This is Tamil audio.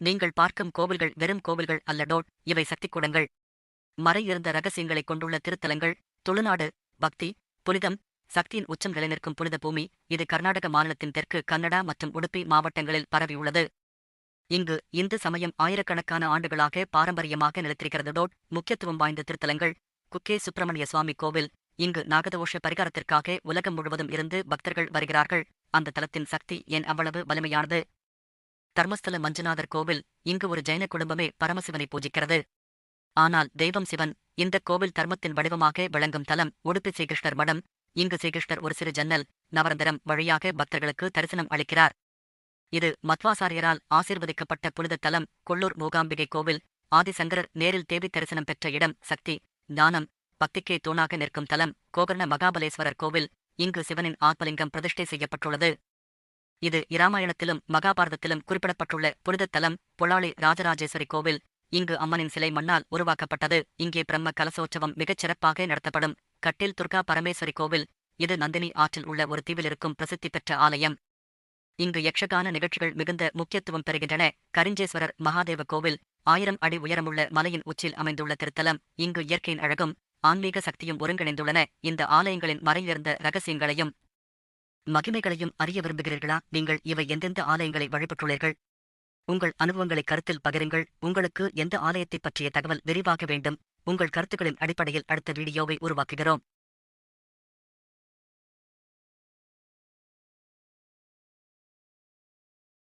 நீங்கள் பார்க்கும் கோவில்கள் வெறும் கோவில்கள் அல்ல டோட் இவை சக்திக்கூடங்கள். மறையிருந்த ரகசியங்களைக் கொண்டுள்ள திருத்தலங்கள் துளுநாடு பக்தி புனிதம் சக்தியின் உச்சம் நிலைநிற்கும் புனித பூமி இது கர்நாடக மாநிலத்தின் தெற்கு கன்னடா மற்றும் உடுப்பி மாவட்டங்களில் பரவியுள்ளது இங்கு இந்து சமயம் ஆயிரக்கணக்கான ஆண்டுகளாக பாரம்பரியமாக நிலைத்திருக்கிறது டோட் முக்கியத்துவம் வாய்ந்த திருத்தலங்கள். குக்கே சுப்பிரமணிய சுவாமி கோவில் இங்கு நாகதோஷ பரிகாரத்திற்காக உலகம் முழுவதும் இருந்து பக்தர்கள் வருகிறார்கள். அந்த தலத்தின் சக்தி ஏன் அவ்வளவு வலிமையானது? தர்மஸ்தல மஞ்சுநாதர் கோவில் இங்கு ஒரு ஜைன குடும்பமே பரமசிவனை பூஜிக்கிறது. ஆனால் தெய்வம் சிவன் இந்த கோவில் தர்மத்தின் வடிவமாக விளங்கும் தலம் உடுப்பி ஸ்ரீகிருஷ்ணர் மடம். இங்கு ஸ்ரீகிருஷ்ணர் ஒரு சிறு ஜன்னல் நவரந்தரம் வழியாக பக்தர்களுக்கு தரிசனம் அளிக்கிறார். இது மத்வாசாரியரால் ஆசீர்வதிக்கப்பட்ட புனித தலம் கொள்ளூர் மூகாம்பிகை கோவில். ஆதிசங்கரர் நேரில் தேவி தரிசனம் பெற்ற இடம் சக்தி ஞானம் பக்திக்கே தூணாக நிற்கும் தலம் கோகர்ண மகாபலேஸ்வரர் கோவில். இங்கு சிவனின் ஆத்மலிங்கம் பிரதிஷ்டை செய்யப்பட்டுள்ளது. இது இராமாயணத்திலும் மகாபாரதத்திலும் குறிப்பிடப்பட்டுள்ள புனித தலம் பொலாளி ராஜராஜேஸ்வரி கோவில். இங்கு அம்மனின் சிலை மண்ணால் உருவாக்கப்பட்டது. இங்கே பிரம்ம கலசோற்சவம் மிகச் சிறப்பாக நடத்தப்படும். கட்டில் துர்கா பரமேஸ்வரி கோவில். இது நந்தினி ஆற்றில் உள்ள ஒரு தீவில் இருக்கும் பிரசித்தி பெற்ற ஆலயம். இங்கு யக்ஷகான நிகழ்ச்சிகள் மிகுந்த முக்கியத்துவம் பெறுகின்றன. கரிஞ்சேஸ்வரர் மகாதேவ கோவில். ஆயிரம் அடி உயரமுள்ள மலையின் உச்சில் அமைந்துள்ள திருத்தலம். இங்கு இயற்கையின் அழகும் ஆன்மீக சக்தியும் ஒருங்கிணைந்துள்ளன. இந்த ஆலயங்களின் மறைந்திருந்த ரகசியங்களையும் மகிமைகளையும் அறிய விரும்புகிறீர்களா? நீங்கள் இவை எந்தெந்த ஆலயங்களை வழிபட்டுள்ளீர்கள்? உங்கள் அனுபவங்களை கருத்தில் பகிருங்கள். உங்களுக்கு எந்த ஆலயத்தைப் பற்றிய தகவல் விரிவாக வேண்டும்? உங்கள் கருத்துக்களின் அடிப்படையில் அடுத்த வீடியோவை உருவாக்குகிறோம்.